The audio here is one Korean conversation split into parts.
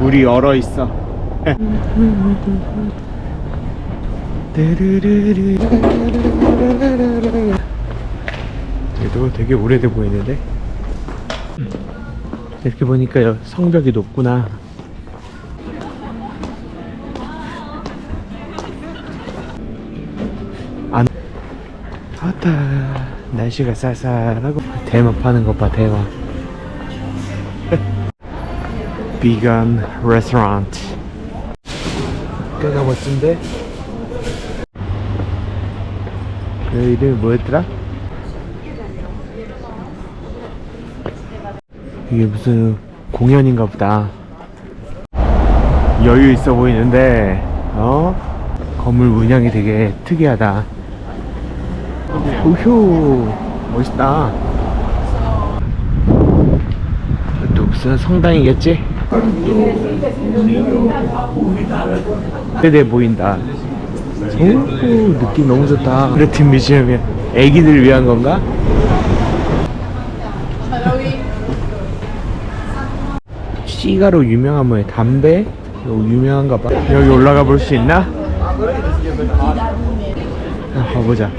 물이 얼어 있어. 얘도 되게 오래돼 보이는데 이렇게 보니까 여- 성벽이 높구나. 안 아따 날씨가 쌀쌀하고 대만 파는 것봐 대만. 비건 레스토랑트 꽤나 멋진데? 그 이름이 뭐였더라? 이게 무슨 공연인가 보다. 여유 있어 보이는데 어? 건물 문양이 되게 특이하다 우효 멋있다 또 무슨 성당이겠지? 세대 보인다 오 느낌 너무 좋다 그레틴 뮤지엄이야 애기들 위한 건가? 시가로 유명한 뭐야 담배? 이거 유명한가 봐 여기 올라가 볼 수 있나? 아, 가보자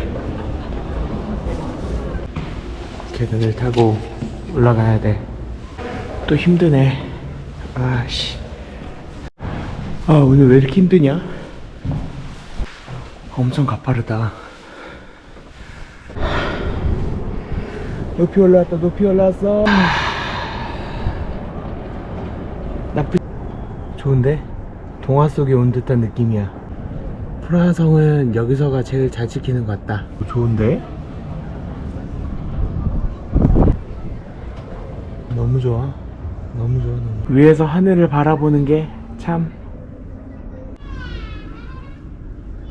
계단을 타고 올라가야 돼. 또 힘드네. 아씨. 아, 오늘 왜 이렇게 힘드냐? 엄청 가파르다. 높이 올라왔다, 높이 올라왔어. 나쁘, 좋은데? 동화 속에 온 듯한 느낌이야. 프라하성은 여기서가 제일 잘 지키는 것 같다. 좋은데? 너무 좋아. 너무 좋아, 너무. 위에서 하늘을 바라보는 게 참.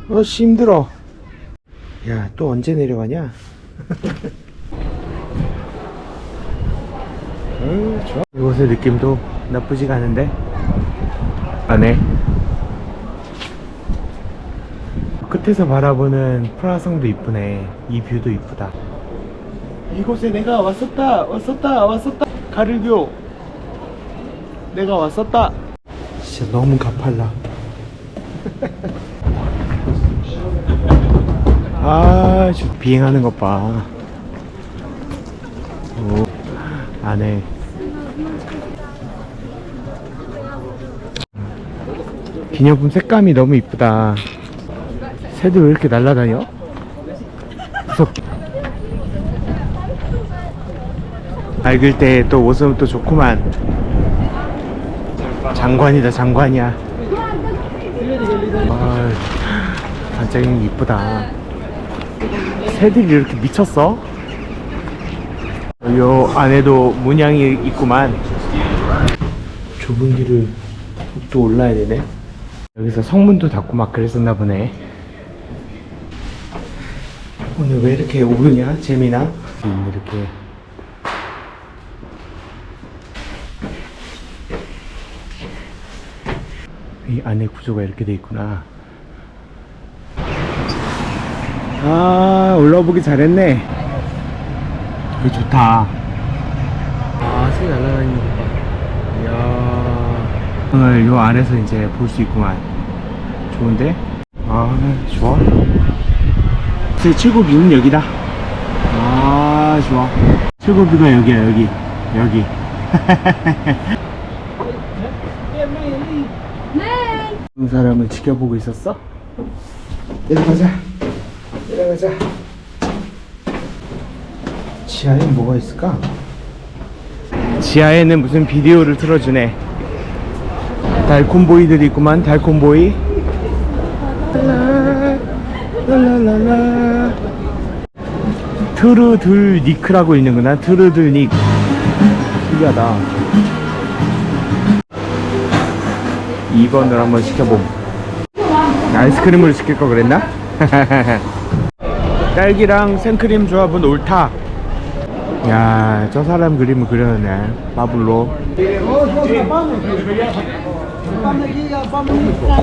어씨, 힘들어. 야, 또 언제 내려가냐? 음, 좋아. 이곳의 느낌도 나쁘지가 않은데? 안에. 끝에서 바라보는 프라성도 이쁘네. 이 뷰도 이쁘다. 이곳에 내가 왔었다, 왔었다, 왔었다. 가르교. 내가 왔었다. 진짜 너무 가팔라. 아, 저 비행하는 것 봐. 오, 안에. 기념품 색감이 너무 이쁘다. 새들 왜 이렇게 날아다녀? 무섭. 밝을 때또 모습은 또 좋구만. 장관이다, 장관이야. 아, 반짝이는 게 이쁘다. 새들이 이렇게 미쳤어? 요 안에도 문양이 있구만. 좁은 길을 또 올라야 되네. 여기서 성문도 닫고 막 그랬었나 보네. 오늘 왜 이렇게 오르냐, 재미나? 음, 이렇게. 이 안에 구조가 이렇게 돼 있구나. 아, 올라보기 잘했네. 여기 좋다. 아, 새 날아다니는 거 봐. 이야. 오늘 요 아래서 이제 볼 수 있구만. 좋은데? 아, 좋아. 제 최고뷰는 여기다. 아, 좋아. 최고뷰가 여기야, 여기. 여기. 그 사람을 지켜보고 있었어? 내려가자. 내려가자. 지하엔 뭐가 있을까? 지하에는 무슨 비디오를 틀어주네. 달콤보이들이 있구만, 달콤보이. 랄랄랄라. 트르들 니크라고 있는구나, 트르들 닉. 신기하다. 2번을 한번 시켜봄. 아이스크림을 시킬 거 그랬나? 딸기랑 생크림 조합은 옳다. 야, 저 사람 그림을 그려놨네. 마블로.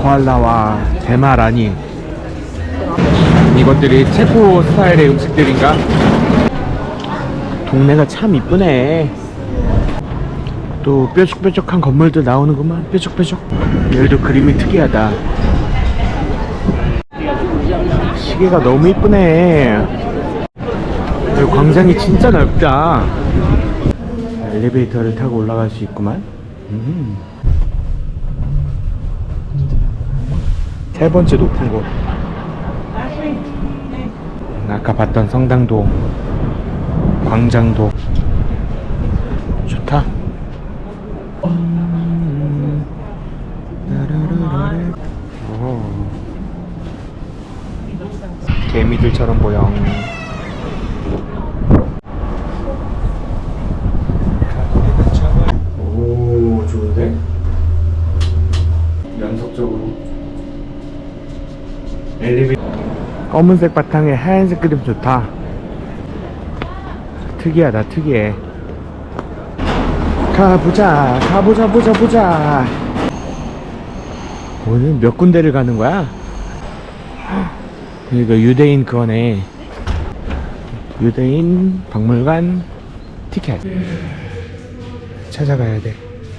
코알라와 대마라니. 이것들이 체코 스타일의 음식들인가? 동네가 참 이쁘네. 또 뾰족뾰족한 건물들 나오는구만. 뾰족뾰족. 여기도 그림이 특이하다. 시계가 너무 이쁘네. 여기 광장이 진짜 넓다. 엘리베이터를 타고 올라갈 수 있구만. 음. 세 번째 높은 곳. 아까 봤던 성당도, 광장도 좋다. 개미들처럼 보여. 오 좋은데? 연속적으로 엘리베이터 검은색 바탕에 하얀색 그림 좋다 특이하다 특이해 가보자 가보자 보자 보자 오늘 몇 군데를 가는 거야? 이거 유대인 그거네 유대인 박물관 티켓 찾아가야 돼.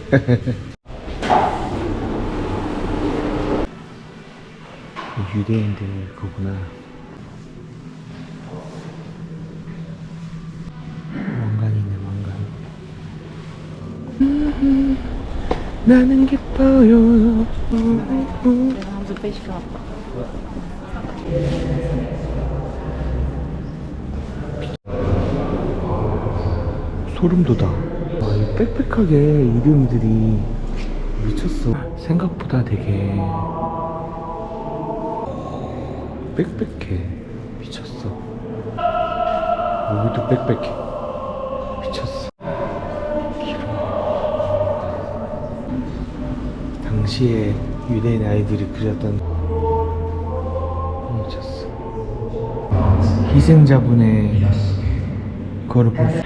유대인들 거구나. 왕관이 있네, 왕관. 나는 기뻐요. A pescar. 소름 돋아. 아, 이 빽빽하게 이름들이 미쳤어. 생각보다 되게 빽빽해. 미쳤어. 여기도 빽빽해. 미쳤어. 길어. 당시에 유대인 아이들이 그렸던 미쳤어. 희생자분의 그거를 볼 수.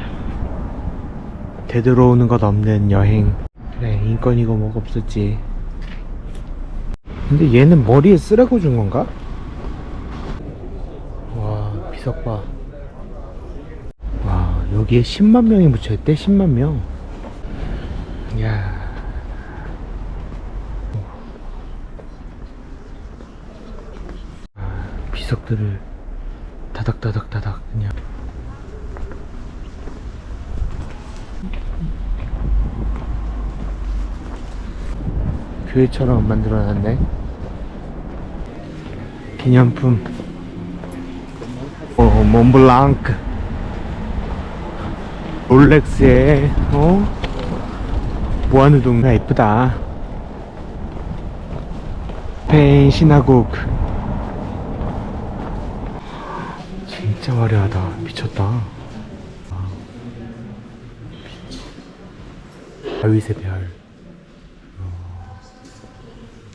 되돌아오는 것 없는 여행. 그래, 인권이고 뭐가 없었지. 근데 얘는 머리에 쓰라고 준 건가? 와, 비석 봐. 와, 여기에 10만 명이 묻혀있대, 10만 명. 야 아, 비석들을 다닥다닥다닥 그냥. 교회처럼 만들어놨네. 기념품. 어, 몬블랑크. 롤렉스에, 어? 모아누 동네가 이쁘다. 스페인 시나고그. 진짜 화려하다. 미쳤다. 아. 다윗의 별.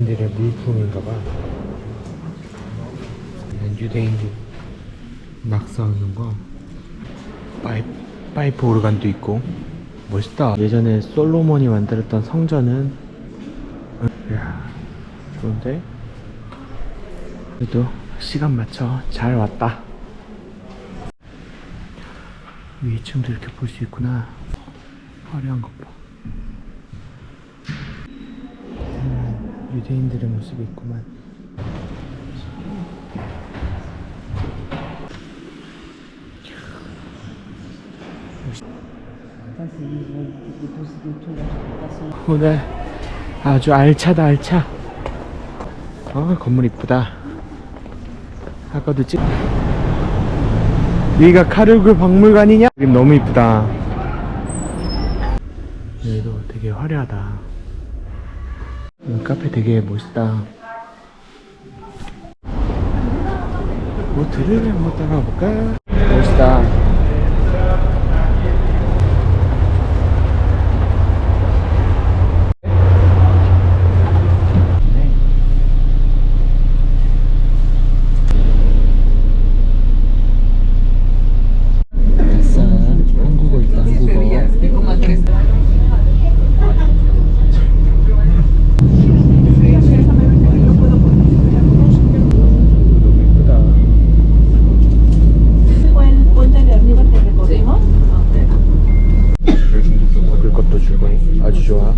인들의 물품인가봐. 유대인들 막 싸우는 거. 파이프, 파이프 오르간도 있고. 멋있다. 예전에 솔로몬이 만들었던 성전은. 이야, 좋은데? 그래도 시간 맞춰 잘 왔다. 위에 층도 이렇게 볼 수 있구나. 화려한 것 봐. 음, 유대인들의 모습이 있구만. 오늘 아주 알차다 알차. 어 건물 이쁘다. 아까도 찍. 여기가 카르그 박물관이냐? 여기 너무 이쁘다. 여기도 되게 화려하다. 이 카페 되게 멋있다. 보트를 한번 따라가 볼까? 멋있다. 네. 아싸, 한국어 있다, 한국어. 너무 이쁘다. fue el puente de arriba que recorrimos. 좋아.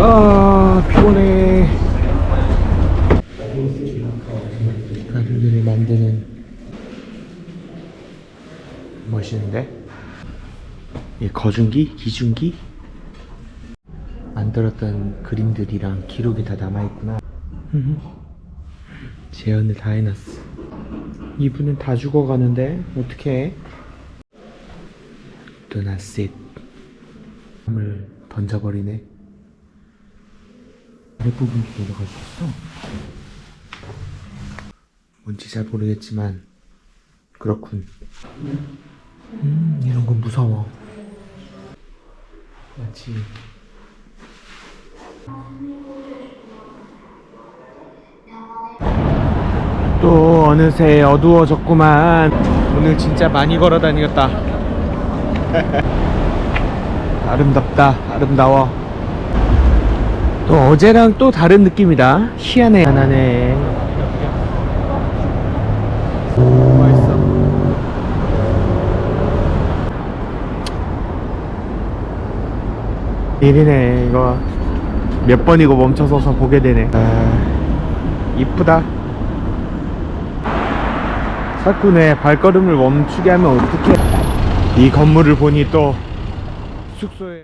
아 피곤해 가루들이 만드는 멋있는데 이 거중기 기중기? 만들었던 그림들이랑 기록이 다 남아있구나. 재현을 다 해놨어. 이분은 다 죽어가는데 어떡해? 도나셋 을 던져버리네. 아랫부분도 내려갈 수 있어? 뭔지 잘 모르겠지만 그렇군. 음 이런 건 무서워 마치 또 어느새 어두워졌구만. 오늘 진짜 많이 걸어 다녔다. 아름답다 아름다워. 또 어제랑 또 다른 느낌이다. 희한해. 희한하네 오 맛있어 일이네. 이거 몇 번이고 멈춰서서 보게 되네. 아, 이쁘다. 자꾸 내 발걸음을 멈추게 하면 어떡해. 이 건물을 보니 또 숙소에